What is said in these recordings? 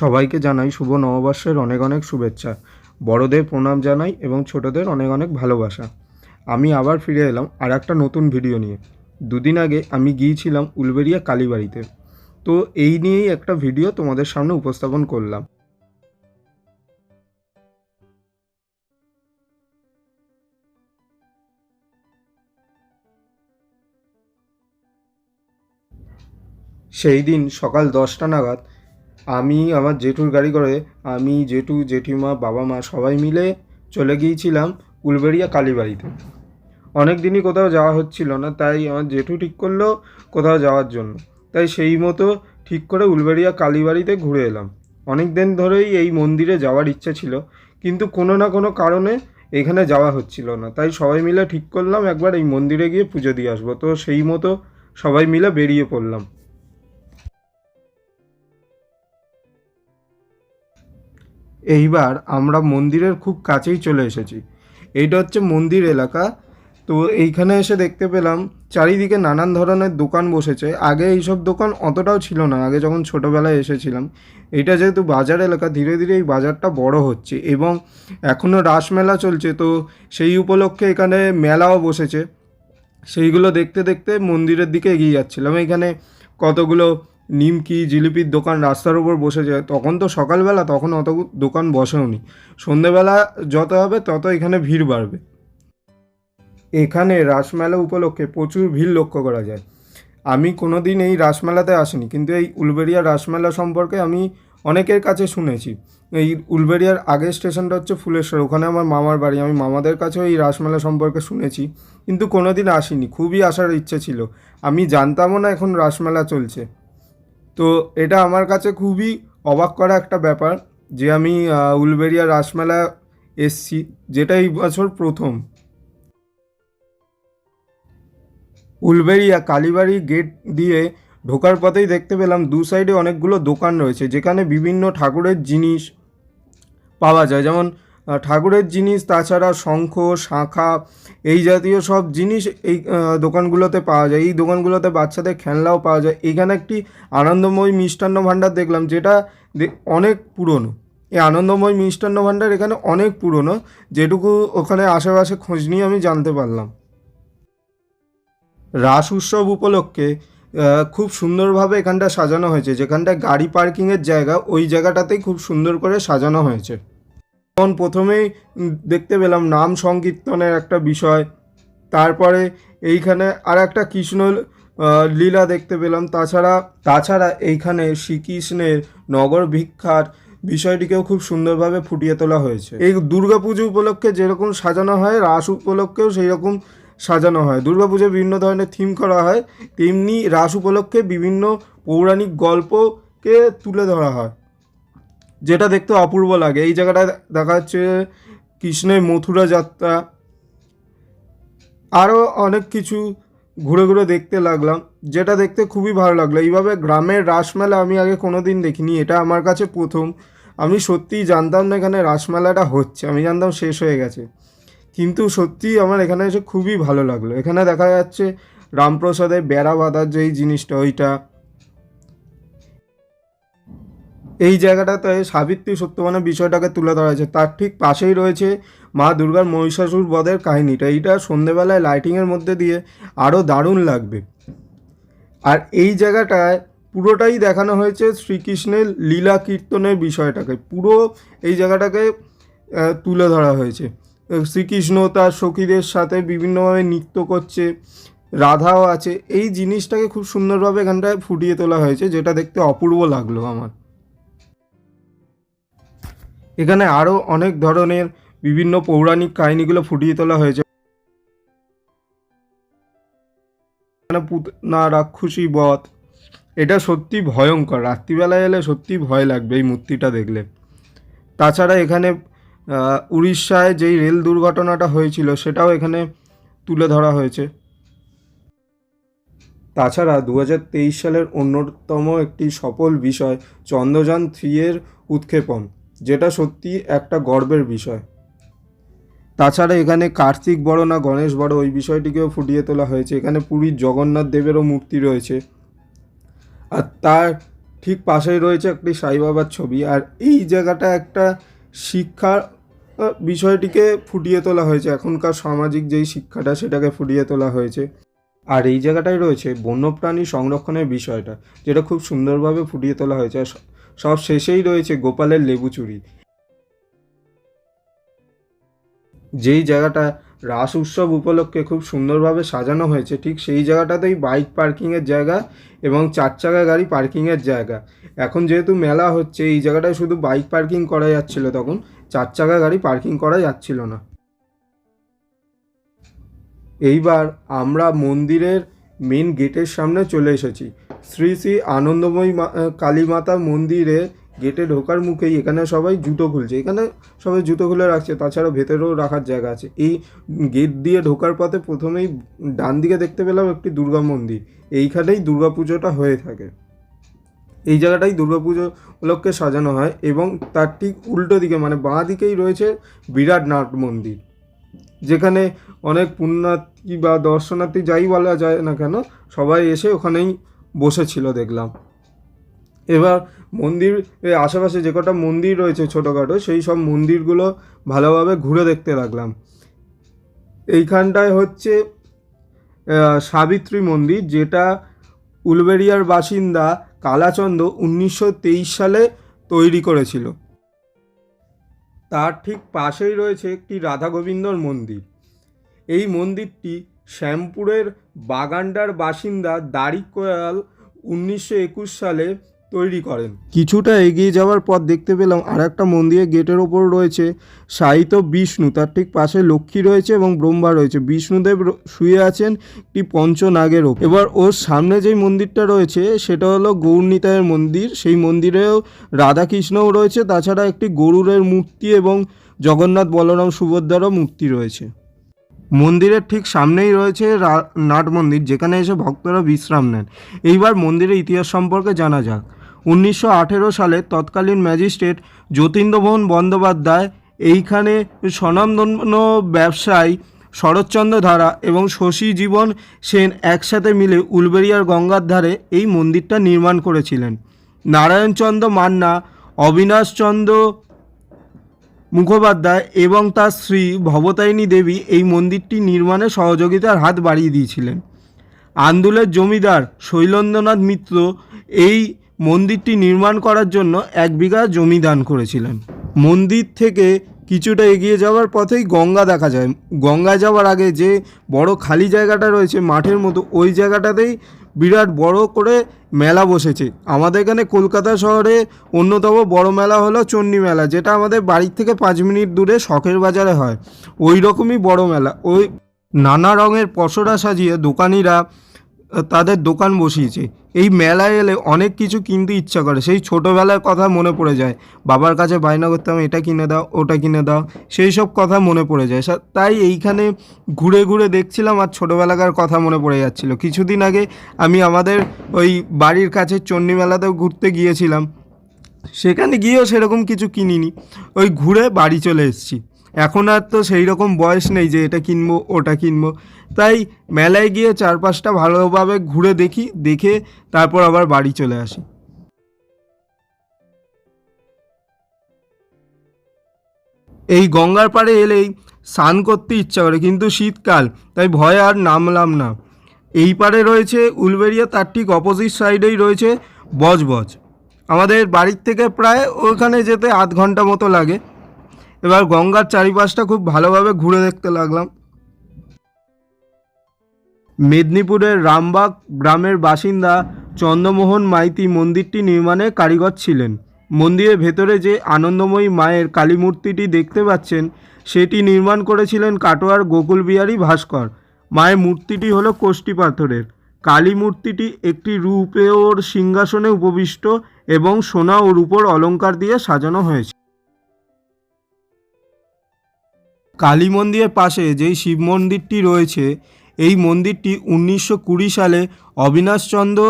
সবাইকে জানাই শুভ নববর্ষের অনেক অনেক শুভেচ্ছা। বড়দের প্রণাম জানাই এবং ছোটদের অনেক অনেক ভালোবাসা। আমি আবার ফিরে এলাম আর একটা নতুন ভিডিও নিয়ে। দুদিন আগে আমি গিয়েছিলাম উলবেরিয়া কালীবাড়িতে। তো এই নিয়েই একটা ভিডিও তোমাদের সামনে উপস্থাপন করলাম। সেই দিন সকাল দশটা নাগাদ আমি আমার জেঠুর গাড়ি করে, আমি জেঠু, জেঠিমা, বাবা, মা সবাই মিলে চলে গিয়েছিলাম উলবেড়িয়া কালীবাড়িতে। অনেক দিনই কোথাও যাওয়া হচ্ছিল না, তাই আমার জেঠু ঠিক করল কোথাও যাওয়ার জন্য। তাই সেই মতো ঠিক করে উলবেড়িয়া কালীবাড়িতে ঘুরে এলাম। অনেক দিন ধরেই এই মন্দিরে যাওয়ার ইচ্ছা ছিল, কিন্তু কোনো না কোনো কারণে এখানে যাওয়া হচ্ছিল না। তাই সবাই মিলে ঠিক করলাম, একবার এই মন্দিরে গিয়ে পুজো দিয়ে আসব। তো সেই মতো সবাই মিলে বেরিয়ে পড়লাম। এইবার আমরা মন্দিরের খুব কাছেই চলে এসেছি। এইটা হচ্ছে মন্দির এলাকা। তো এইখানে এসে দেখতে পেলাম, চারিদিকে নানান ধরনের দোকান বসেছে। আগে এইসব দোকান অতটাও ছিল না, আগে যখন ছোটোবেলায় এসেছিলাম। এটা যেহেতু বাজার এলাকা, ধীরে ধীরে এই বাজারটা বড় হচ্ছে এবং এখনও রাসমেলা চলছে। তো সেই উপলক্ষে এখানে মেলাও বসেছে। সেইগুলো দেখতে দেখতে মন্দিরের দিকে এগিয়ে যাচ্ছিলাম। এখানে কতগুলো নিমকি, জিলিপির দোকান রাস্তার উপর বসেছে তখন তো সকালবেলা, তখন অত দোকান বসেওনি। সন্ধেবেলা যত হবে, তত এখানে ভিড় বাড়বে। এখানে রাসমেলা উপলক্ষে প্রচুর ভিড় লক্ষ্য করা যায়। আমি কোনো দিন এই রাসমেলাতে আসিনি, কিন্তু এই উলবেড়িয়া রাসমেলা সম্পর্কে আমি অনেকের কাছে শুনেছি। এই উলবেড়িয়ার আগের স্টেশনটা হচ্ছে ফুলেশ্বর, ওখানে আমার মামার বাড়ি। আমি মামাদের কাছেও এই রাসমেলা সম্পর্কে শুনেছি, কিন্তু কোনো দিন আসিনি। খুবই আসার ইচ্ছে ছিল। আমি জানতামও না এখন রাসমেলা চলছে। তো এটা আমার কাছে খুবই অবাক করা একটা ব্যাপার যে আমি আহ, উলবেড়িয়া রাসমেলা এসছি যেটা এই বছর প্রথম। উলবেড়িয়া কালীবাড়ি গেট দিয়ে ঢোকার পথেই দেখতে পেলাম দু সাইডে অনেকগুলো দোকান রয়েছে যেখানে বিভিন্ন ঠাকুরের জিনিস পাওয়া যায়। যেমন ঠাকুরের জিনিস, তাছাড়া শঙ্খ, শাঁখা, এই জাতীয় সব জিনিস এই দোকানগুলোতে পাওয়া যায়। এই দোকানগুলোতে বাচ্চাদের খেলনাও পাওয়া যায়। এখানে একটি আনন্দময় মিষ্টান্ন ভাণ্ডার দেখলাম, যেটা অনেক পুরনো। এই আনন্দময় মিষ্টান্ন ভাণ্ডার এখানে অনেক পুরনো, যেটুকু ওখানে আশেপাশে খোঁজ নিয়ে আমি জানতে পারলাম। রাস উৎসব উপলক্ষে খুব সুন্দরভাবে এখানটা সাজানো হয়েছে। যেখানটায় গাড়ি পার্কিংয়ের জায়গা, ওই জায়গাটাতেই খুব সুন্দর করে সাজানো হয়েছে। তখন প্রথমেই দেখতে পেলাম নাম সংকীর্তনের একটা বিষয়। তারপরে এইখানে আর একটা কৃষ্ণ লীলা দেখতে পেলাম। তাছাড়া তাছাড়া এইখানে শ্রীকৃষ্ণের নগর ভিক্ষার বিষয়টিকেও খুব সুন্দরভাবে ফুটিয়ে তোলা হয়েছে। এই দুর্গাপুজো উপলক্ষে যেরকম সাজানো হয়, রাস উপলক্ষেও সেই রকম সাজানো হয়। দুর্গাপুজো বিভিন্ন ধরনের থিম করা হয়। তেমনি রাস উপলক্ষে বিভিন্ন পৌরাণিক গল্পকে তুলে ধরা হয়। যেটা দেখতে অপূর্ব লাগে। এই জায়গাটা দেখা যাচ্ছে কৃষ্ণের মথুরা যাত্রা। আরও অনেক কিছু ঘুরে ঘুরে দেখতে লাগলাম, যেটা দেখতে খুবই ভালো লাগল। এইভাবে গ্রামের রাসমেলা আমি আগে কোনো দিন দেখিনি, এটা আমার কাছে প্রথম। আমি সত্যিই জানতাম না এখানে রাসমেলাটা হচ্ছে, আমি জানতাম শেষ হয়ে গেছে। কিন্তু সত্যিই আমার এখানে এসে খুবই ভালো লাগল। এখানে দেখা যাচ্ছে রামপ্রসাদের বেড়া বাঁধার যে এই জিনিসটা, ওইটা। এই জায়গাটাতে সাবিত্রী সত্যবানের বিষয়টাকে তুলে ধরা হয়েছে। তার ঠিক পাশেই রয়েছে মা দুর্গার মহিষাসুর বধের কাহিনীটা। এইটা সন্ধেবেলায় লাইটিংয়ের মধ্যে দিয়ে আরও দারুণ লাগবে। আর এই জায়গাটায় পুরোটাই দেখানো হয়েছে শ্রীকৃষ্ণের লীলা কীর্তনের বিষয়টাকে। পুরো এই জায়গাটাকে তুলে ধরা হয়েছে। শ্রীকৃষ্ণ তার সখীদের সাথে বিভিন্নভাবে নৃত্য করছে, রাধাও আছে। এই জিনিসটাকে খুব সুন্দরভাবে এখানটায় ফুটিয়ে তোলা হয়েছে, যেটা দেখতে অপূর্ব লাগল আমার। এখানে আরও অনেক ধরনের বিভিন্ন পৌরাণিক কাহিনীগুলো ফুটিয়ে তোলা হয়েছে। পুতনা, রাক্ষসী, বধ, এটা সত্যি ভয়ঙ্কর। রাত্রিবেলায় এলে সত্যি ভয় লাগবে এই মূর্তিটা দেখলে। তাছাড়া এখানে উড়িষ্যায় যেই রেল দুর্ঘটনাটা হয়েছিল, সেটাও এখানে তুলে ধরা হয়েছে। তাছাড়া দু হাজার তেইশ সালের অন্যতম একটি সফল বিষয়, চন্দ্রযান থ্রি এর উৎক্ষেপণ। যেটা সত্যি একটা গর্বের বিষয়। তাছাড়া এখানে কার্তিক বড় না গণেশ বড়, ওই বিষয়টিকেও ফুটিয়ে তোলা হয়েছে। এখানে পুরীর জগন্নাথ দেবেরও মূর্তি রয়েছে। আর তার ঠিক পাশেই রয়েছে একটি সাইবাবার ছবি। আর এই জায়গাটা একটা শিক্ষার বিষয়টিকে ফুটিয়ে তোলা হয়েছে। এখনকার সামাজিক যেই শিক্ষাটা, সেটাকে ফুটিয়ে তোলা হয়েছে। আর এই জায়গাটায় রয়েছে বন্যপ্রাণী সংরক্ষণের বিষয়টা, যেটা খুব সুন্দরভাবে ফুটিয়ে তোলা হয়েছে। আর সব শেষেই রয়েছে গোপালের লেবু চুরি। যেই জায়গাটা রাস উৎসব উপলক্ষে খুব সুন্দরভাবে সাজানো হয়েছে, ঠিক সেই জায়গাটাতেই বাইক পার্কিংয়ের জায়গা এবং চার চাকা গাড়ি পার্কিংয়ের জায়গা। এখন যেহেতু মেলা হচ্ছে, এই জায়গাটায় শুধু বাইক পার্কিং করা যাচ্ছিল তখন, চার চাকা গাড়ি পার্কিং করা যাচ্ছিল না। এইবার আমরা মন্দিরের মেন গেটের সামনে চলে এসেছি। শ্রী শ্রী আনন্দময়ী মা- আহ, কালী মাতা মন্দিরে গেটে ঢোকার মুখেই এখানে সবাই জুতো খুলছে। এখানে সবাই জুতো খুলে রাখছে তাছাড়া ভেতরেও রাখার জায়গা আছে। এই গেট দিয়ে ঢোকার পথে প্রথমেই ডান দিকে দেখতে পেলাম একটি দুর্গা মন্দির। এইখানেই দুর্গা পুজোটা হয়ে থাকে। এই জায়গাটাই দুর্গা পুজো উপলক্ষে সাজানো হয় এবং তার ঠিক উল্টো দিকে মানে বাঁ দিকেই রয়েছে বিরাট নাট মন্দির। যেখানে অনেক পুণ্যার্থী বা দর্শনার্থী যাই বলা যায় না কেন সবাই এসে ওখানেই বসেছিল দেখলাম। এবার মন্দির আশেপাশে যে কটা মন্দির রয়েছে ছোটোখাটো, সেই সব মন্দিরগুলো ভালোভাবে ঘুরে দেখতে লাগলাম। এইখানটায় হচ্ছে সাবিত্রী মন্দির, যেটা উলবেরিয়ার বাসিন্দা কালাচন্দ উনিশশো তেইশ সালে তৈরি করেছিল। তার ঠিক পাশেই রয়েছে একটি রাধা গোবিন্দর মন্দির। এই মন্দিরটি শ্যামপুরের বাগানডার বাসিন্দা দারিক কোয়াল উনিশশো একুশ সালে তৈরি করেন। কিছুটা এগিয়ে যাওয়ার পর দেখতে পেলাম আর একটা মন্দিরের গেটের ওপর রয়েছে সাহিত্য বিষ্ণু, তার ঠিক পাশে লক্ষ্মী রয়েছে এবং ব্রহ্মা রয়েছে। বিষ্ণুদেব শুয়ে আছেন একটি পঞ্চনাগের ওপর। এবার ওর সামনে যেই মন্দিরটা রয়েছে, সেটা হলো গৌরনিতায়ের মন্দির। সেই মন্দিরেও রাধাকৃষ্ণও রয়েছে, তাছাড়া একটি গরুরের মূর্তি এবং জগন্নাথ বলরাম সুভদ্রারও মূর্তি রয়েছে। মন্দিরের ঠিক সামনেই রয়েছে নাট মন্দির, যেখানে এসে ভক্তরা বিশ্রাম নেন। এইবার মন্দিরের ইতিহাস সম্পর্কে জানা যাক। উনিশশো আঠেরো সালে তৎকালীন ম্যাজিস্ট্রেট যতীন্দ্রমোহন বন্দ্যোপাধ্যায় এইখানে স্বনামধন্য ব্যবসায়ী শরৎচন্দ্র ধারা এবং শশী জীবন সেন একসাথে মিলে উলবেরিয়ার গঙ্গার ধারে এই মন্দিরটা নির্মাণ করেছিলেন। নারায়ণচন্দ্র মান্না, অবিনাশচন্দ্র মুখোপাধ্যায় এবং তার স্ত্রী ভবতারিণী দেবী এই মন্দিরটি নির্মাণে সহযোগিতার হাত বাড়িয়ে দিয়েছিলেন। আন্দুলের জমিদার শৈলেন্দ্রনাথ মিত্র এই মন্দিরটি নির্মাণ করার জন্য এক বিঘা জমি দান করেছিলেন। মন্দির থেকে কিছুটা এগিয়ে যাওয়ার পথেই গঙ্গা দেখা যায়। গঙ্গা যাওয়ার আগে যে বড় খালি জায়গাটা রয়েছে মাঠের মতো, ওই জায়গাটাতেই বিরাট বড় করে মেলা বসেছে। আমাদের এখানে কলকাতা শহরে অন্যতম বড় মেলা হলো চণ্ডী মেলা, যেটা আমাদের বাড়ির থেকে পাঁচ মিনিট দূরে শখের বাজারে হয়। ওই রকমই বড় মেলা। ওই নানা রঙের পসরা সাজিয়ে দোকানিরা তাদের দোকান বসিয়েছে। এই মেলায় এলে অনেক কিছু কিনতে ইচ্ছা করে। সেই ছোটোবেলার কথা মনে পড়ে যায়। বাবার কাছে বায়না করতাম এটা কিনে দাও, ওটা কিনে দাও, সেই সব কথা মনে পড়ে যায়। তাই এইখানে ঘুরে ঘুরে দেখছিলাম আর ছোটোবেলাকার কথা মনে পড়ে যাচ্ছিল। কিছুদিন আগে আমি আমাদের ওই বাড়ির কাছে চণ্ডী মেলাতেও ঘুরতে গিয়েছিলাম। সেখানে গিয়েও সেরকম কিছু কিনিনি। ওই ঘুরে বাড়ি চলে এসেছি। এখন আর তো সেই রকম বয়স নেই যে এটা কিনবো, ওটা কিনবো। তাই মেলায় গিয়ে চারপাশটা ভালোভাবে ঘুরে দেখি, দেখে তারপর আবার বাড়ি চলে আসি। এই গঙ্গার পাড়ে এলেই স্নান করতে ইচ্ছা করে, কিন্তু শীতকাল, তাই ভয়ে আর নামলাম না। এই পারে রয়েছে উলবেরিয়া তার ঠিক অপোজিট সাইডেই রয়েছে বজবজ। আমাদের বাড়ির থেকে প্রায় ওখানে যেতে আধ ঘণ্টা মতো লাগে। এবার গঙ্গার চারিপাশটা খুব ভালোভাবে ঘুরে দেখতে লাগলাম। মেদিনীপুরের রামবাগ গ্রামের বাসিন্দা চন্দ্রমোহন মাইতি মন্দিরটি নির্মাণে কারিগর ছিলেন। মন্দিরের ভেতরে যে আনন্দময়ী মায়ের কালী মূর্তিটি দেখতে পাচ্ছেন, সেটি নির্মাণ করেছিলেন কাটোয়ার গোকুল বিহারী ভাস্কর। মায়ের মূর্তিটি হলো কোষ্টি পাথরের। কালী মূর্তিটি একটি রূপে ওর সিংহাসনে উপবিষ্ট এবং সোনা ও রূপোর অলঙ্কার দিয়ে সাজানো হয়েছে। কালী মন্দিরের পাশে যেই শিব মন্দিরটি রয়েছে, এই মন্দিরটি উনিশশো কুড়ি সালে অবিনাশচন্দ্র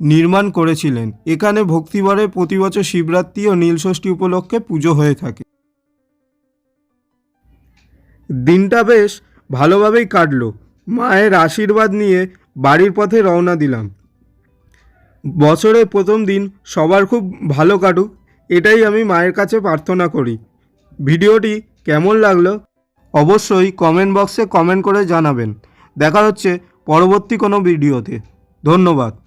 নির্মাণ করেছিলেন। এখানে ভক্তিভরে প্রতি বছর শিবরাত্রি ও নীলষষ্ঠী উপলক্ষে পুজো হয়ে থাকে। দিনটা বেশ ভালোভাবেই কাটলো। মায়ের আশীর্বাদ নিয়ে বাড়ির পথে রওনা দিলাম। বছরের প্রথম দিন সবার খুব ভালো কাটুক, এটাই আমি মায়ের কাছে প্রার্থনা করি। ভিডিওটি কেমন লাগল? অবশ্যই কমেন্ট বক্সে কমেন্ট করে জানাবেন। দেখা হচ্ছে পরবর্তী কোনো ভিডিওতে। ধন্যবাদ।